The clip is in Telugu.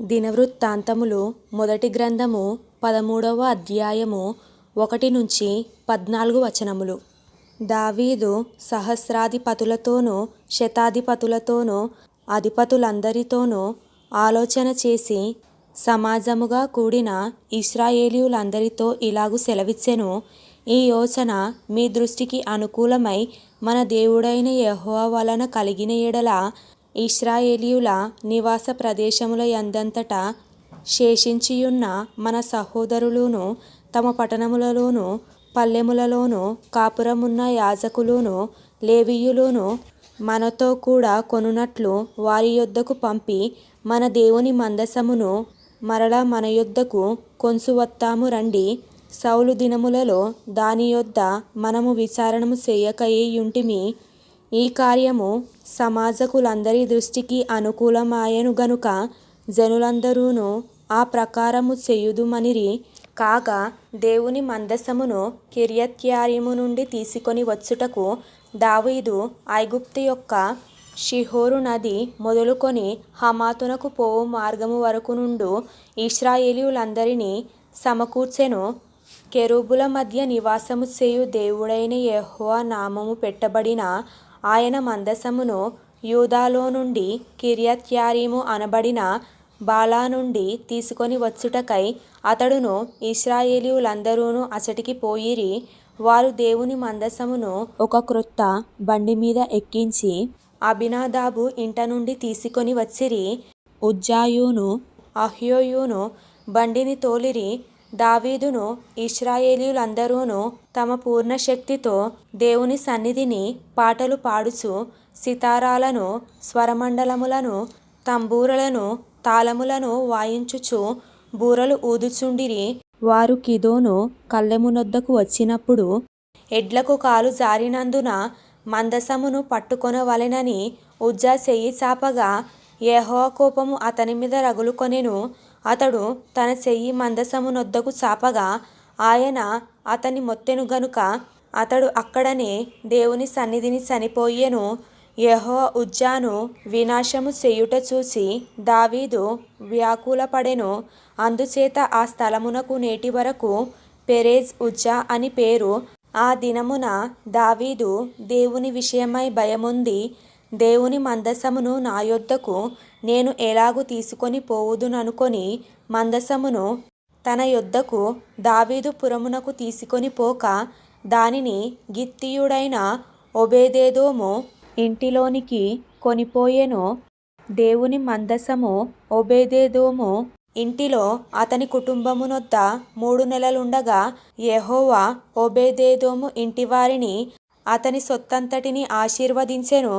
దినవృత్తాంతములు మొదటి గ్రంథము పదమూడవ అధ్యాయము ఒకటి నుంచి పద్నాలుగు వచనములు. దావీదు సహస్రాధిపతులతోనూ శతాధిపతులతోనూ అధిపతులందరితోనూ ఆలోచన చేసి సమాజముగా కూడిన ఇస్రాయేలీయులందరితో ఇలాగు సెలవిచ్చెను. ఈ యోచన మీ దృష్టికి అనుకూలమై మన దేవుడైన యెహోవా వలన కలిగిన ఎడల ఇస్రాయేలీయుల నివాస ప్రదేశముల యందంతటా శేషించియున్న మన సహోదరులును తమ పట్టణములలోను పల్లెములలోను కాపురమున్న యాజకులును లేవీయులును మనతో కూడా కొనున్నట్లు వారి యొద్దకు పంపి మన దేవుని మందసమును మరల మన యొద్దకు కొంచువత్తాము రండి. సౌలు దినములలో దాని యొద్ద మనము విచారణము చేయకయేయుంటిమి. ఈ కార్యము సమాజకులందరి దృష్టికి అనుకూలమాయెను గనుక జనులందరూను ఆ ప్రకారము చేయుదుమనిరి కాగా దేవుని మందసమును కిర్యత్యారీము నుండి తీసుకొని వచ్చుటకు దావీదు ఐగుప్తు యొక్క షిహోరు నది మొదలుకొని హమాతునకు పోవు మార్గము వరకు నుండు ఇశ్రాయేలీయులందరినీ సమకూర్చెను. కెరూబుల మధ్య నివాసము చేయు దేవుడైన యెహోవా నామము పెట్టబడిన ఆయన మందసమును యూదాలో నుండి కిర్యత్యారీము అనబడిన బాలా నుండి తీసుకొని వచ్చుటకై అతడును ఇశ్రాయేలీయులందరూను అచటికి పోయిరి. వారు దేవుని మందసమును ఒక క్రొత్త బండి మీద ఎక్కించి అభినాదాబు ఇంట నుండి తీసుకొని వచ్చిరి. ఉజ్జాయును అహ్యోయును బండిని తోలిరి. దావీదును ఇస్రాయేలీలందరూను తమ పూర్ణ శక్తితో దేవుని సన్నిధిని పాటలు పాడుచు సితారాలను స్వరమండలములను తంబూరలను తాళములను వాయించుచు బూరలు ఊదుచుండిరి. వారు కిదోను కళ్ళెమునొద్దకు వచ్చినప్పుడు ఎడ్లకు కాలు జారినందున మందసమును పట్టుకొనవలెనని ఉజ్జా చెయ్యి చాపగా యెహోవా కోపము అతని మీద రగులుకొనెను. అతడు తన చెయ్యి మందసమునొద్దకు చాపగా ఆయన అతని మొత్తెను గనుక అతడు అక్కడనే దేవుని సన్నిధిని చనిపోయెను. యెహోవా ఉజ్జాను వినాశము చేయుట చూసి దావీదు వ్యాకులపడెను. అందుచేత ఆ స్థలమునకు నేటి వరకు పెరేజ్ ఉజ్జా అని పేరు. ఆ దినమున దావీదు దేవుని విషయమై భయముంది. దేవుని మందసమును నా యొద్దకు నేను ఎలాగు తీసుకొని పోవుదుననుకొని మందసమును తన యొద్దకు దావీదు పురమునకు తీసుకొని పోక దానిని గిత్తీయుడైన ఒబేదేదోము ఇంటిలోనికి కొనిపోయెను. దేవుని మందసము ఒబేదేదోము ఇంటిలో అతని కుటుంబమునొద్ద మూడు నెలలుండగా యెహోవా ఒబేదేదోము ఇంటివారిని అతని సొత్తంతటిని ఆశీర్వదించెను.